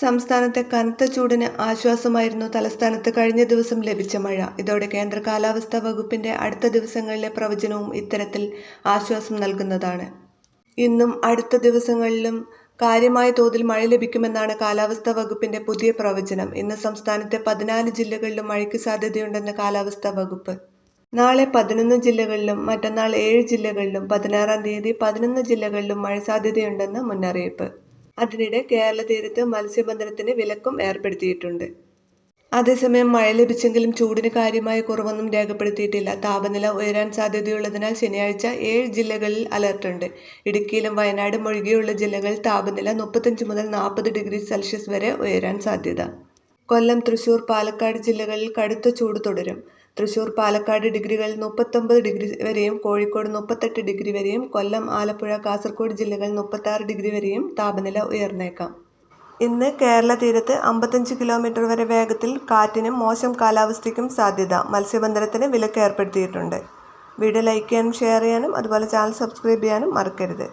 സംസ്ഥാനത്തെ കനത്ത ചൂടിന് ആശ്വാസമായിരുന്നു തലസ്ഥാനത്ത് കഴിഞ്ഞ ദിവസം ലഭിച്ച മഴ. ഇതോടെ കേന്ദ്ര കാലാവസ്ഥാ വകുപ്പിന്റെ അടുത്ത ദിവസങ്ങളിലെ പ്രവചനവും ഇത്തരത്തിൽ ആശ്വാസം നൽകുന്നതാണ്. ഇന്നും അടുത്ത ദിവസങ്ങളിലും കാര്യമായ തോതിൽ മഴ ലഭിക്കുമെന്നാണ് കാലാവസ്ഥാ വകുപ്പിന്റെ പുതിയ പ്രവചനം. ഇന്ന് സംസ്ഥാനത്തെ പതിനാല് ജില്ലകളിലും മഴയ്ക്ക് സാധ്യതയുണ്ടെന്ന് കാലാവസ്ഥാ വകുപ്പ്. നാളെ പതിനൊന്ന് ജില്ലകളിലും മറ്റന്നാൾ ഏഴ് ജില്ലകളിലും പതിനാറാം തീയതി പതിനൊന്ന് ജില്ലകളിലും മഴ സാധ്യതയുണ്ടെന്ന് മുന്നറിയിപ്പ്. അതിനിടെ കേരള തീരത്ത് മത്സ്യബന്ധനത്തിന് വിലക്കും ഏർപ്പെടുത്തിയിട്ടുണ്ട്. അതേസമയം മഴ ലഭിച്ചെങ്കിലും ചൂടിന് കാര്യമായ കുറവൊന്നും രേഖപ്പെടുത്തിയിട്ടില്ല. താപനില ഉയരാൻ സാധ്യതയുള്ളതിനാൽ ശനിയാഴ്ച ഏഴ് ജില്ലകളിൽ അലർട്ട് അലർട്ടുണ്ട് ഇടുക്കിയിലും വയനാടും ഒഴികെയുള്ള ജില്ലകളിൽ താപനില മുപ്പത്തഞ്ച് മുതൽ നാൽപ്പത് ഡിഗ്രി സെൽഷ്യസ് വരെ ഉയരാൻ സാധ്യത. കൊല്ലം തൃശൂർ പാലക്കാട് ജില്ലകളിൽ കടുത്ത ചൂട് തുടരും. തൃശൂർ പാലക്കാട് ഡിഗ്രികളിൽ മുപ്പത്തൊമ്പത് ഡിഗ്രി വരെയും കോഴിക്കോട് മുപ്പത്തെട്ട് ഡിഗ്രി വരെയും കൊല്ലം ആലപ്പുഴ കാസർഗോഡ് ജില്ലകളിൽ മുപ്പത്താറ് ഡിഗ്രി വരെയും താപനില ഉയർന്നേക്കാം. ഇന്ന് കേരള തീരത്ത് അമ്പത്തഞ്ച് കിലോമീറ്റർ വരെ വേഗത്തിൽ കാറ്റിനും മോശം കാലാവസ്ഥയ്ക്കും സാധ്യത മത്സ്യബന്ധനത്തിന് വിലക്ക് ഏർപ്പെടുത്തിയിട്ടുണ്ട് വീഡിയോ ലൈക്ക് ചെയ്യാനും ഷെയർ ചെയ്യാനും അതുപോലെ ചാനൽ സബ്സ്ക്രൈബ് ചെയ്യാനും മറക്കരുത്.